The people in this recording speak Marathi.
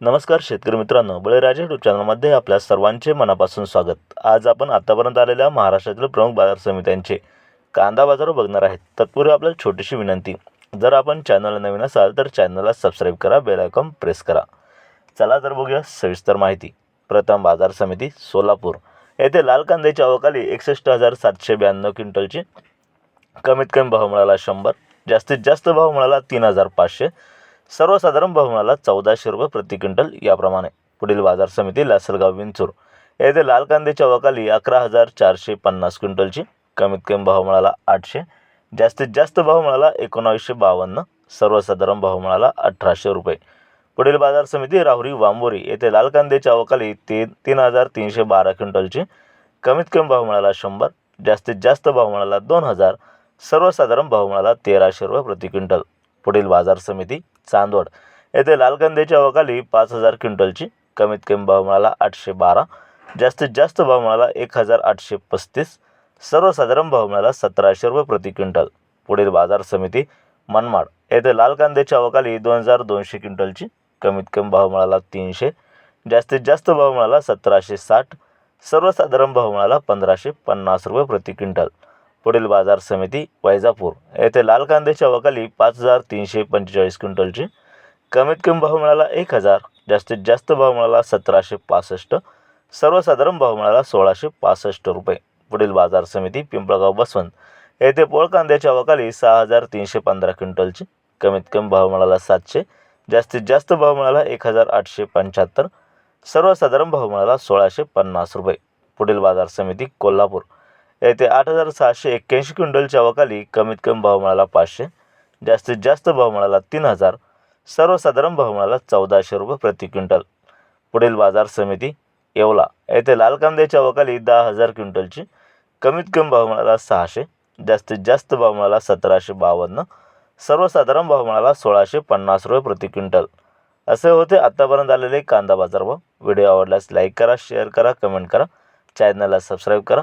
नमस्कार शेतकरी मित्रांनो बळीराजा यूट्यूब चॅनलमध्ये आपल्या सर्वांचे मनापासून स्वागत. आज आपण आतापर्यंत आलेल्या महाराष्ट्रातील प्रमुख बाजार समित्यांचे कांदा बाजार बघणार आहेत. तत्पूर्वी आपल्याला छोटीशी विनंती जर आपण चॅनलला नवीन असाल तर चॅनलला सबस्क्राईब करा बेल आयकॉन प्रेस करा. चला तर बघूया सविस्तर माहिती. प्रथम बाजार समिती सोलापूर. येथे लाल कांद्याच्या अवकाली एकसष्ट हजार सातशे ब्याण्णव क्विंटलची कमीत कमी भाव मिळाला शंभर जास्तीत जास्त भाव मिळाला तीन हजार पाचशे. सर्वसाधारण भवनाला चौदाशे रुपये प्रति क्विंटल याप्रमाणे. पुढील बाजार समिती लासलगाव विंचूर. येथे लाल कांद्याच्या अवकाली अकरा हजार चारशे पन्नास क्विंटलची कमीत कमी भाव मिळाला आठशे जास्तीत जास्त भाव मिळाला एकोणावीसशे बावन्न सर्वसाधारण भाव मिळाला अठराशे रुपये. पुढील बाजार समिती राहुरी वांबोरी येथे लाल कांद्याच्या अवकाली तीन तीन हजार तीनशे बारा क्विंटलची कमीत कमी भाव मिळाला शंभर जास्तीत जास्त भाव मिळाला दोन हजार सर्वसाधारण भाव मिळाला तेराशे रुपये प्रति क्विंटल. पुढील बाजार समिती चांदवड. येथे लाल कांद्याच्या अवकाली पाच हजार क्विंटलची कमीत कमी भाव मिळाला आठशे बारा. जास्तीत जास्त भाव मिळाला एक हजार आठशे पस्तीस. सर्वसाधारण भाव मिळाला सतराशे रुपये प्रति क्विंटल. पुढील बाजार समिती मनमाड. येथे लाल कांद्याच्या अवकाली दोन हजार दोनशे क्विंटलची कमीत कमी भाव मिळाला तीनशे. जास्तीत जास्त भाव मिळाला सतराशे साठ. सर्वसाधारण भाव मिळाला पंधराशे पन्नास रुपये प्रति क्विंटल. पुढील बाजार समिती वैजापूर येथे लाल कांद्याच्या अवकाली पाच हजार तीनशे पंचेचाळीस क्विंटलची कमीत कमी भाव मिळाला एक हजार जास्तीत जास्त भाव मिळाला सतराशे पासष्ट सर्वसाधारण भाव मिळाला सोळाशे पासष्ट रुपये. पुढील बाजार समिती पिंपळगाव बसवंत येथे पोळ कांद्याच्या अवकाली सहा हजार तीनशे पंधरा क्विंटलची कमीत कमी भाव मिळाला सातशे जास्तीत जास्त भाव मिळाला एक हजार आठशे पंच्याहत्तर सर्वसाधारण भाव मिळाला सोळाशे पन्नास रुपये. पुढील बाजार समिती कोल्हापूर येथे आठ हजार सहाशे एक्क्याऐंशी क्विंटलच्या अवकाली कमीत कमी भाव मिळाला पाचशे जास्तीत जास्त भाव मिळाला तीन हजार सर्वसाधारण भाव मिळाला चौदाशे रुपये प्रति क्विंटल. पुढील बाजार समिती येवला. येथे लाल कांद्याच्या अवकाली दहा हजार क्विंटलची कमीत कमी भाव मिळाला सहाशे जास्तीत जास्त भाव मिळाला सतराशे बावन्न सर्वसाधारण भाव मिळाला सोळाशे पन्नास रुपये प्रति क्विंटल. असे होते आत्तापर्यंत आलेले कांदा बाजारभाव व्हिडिओ आवडल्यास लाईक करा शेअर करा कमेंट करा. चॅनलला सबस्क्राईब करा.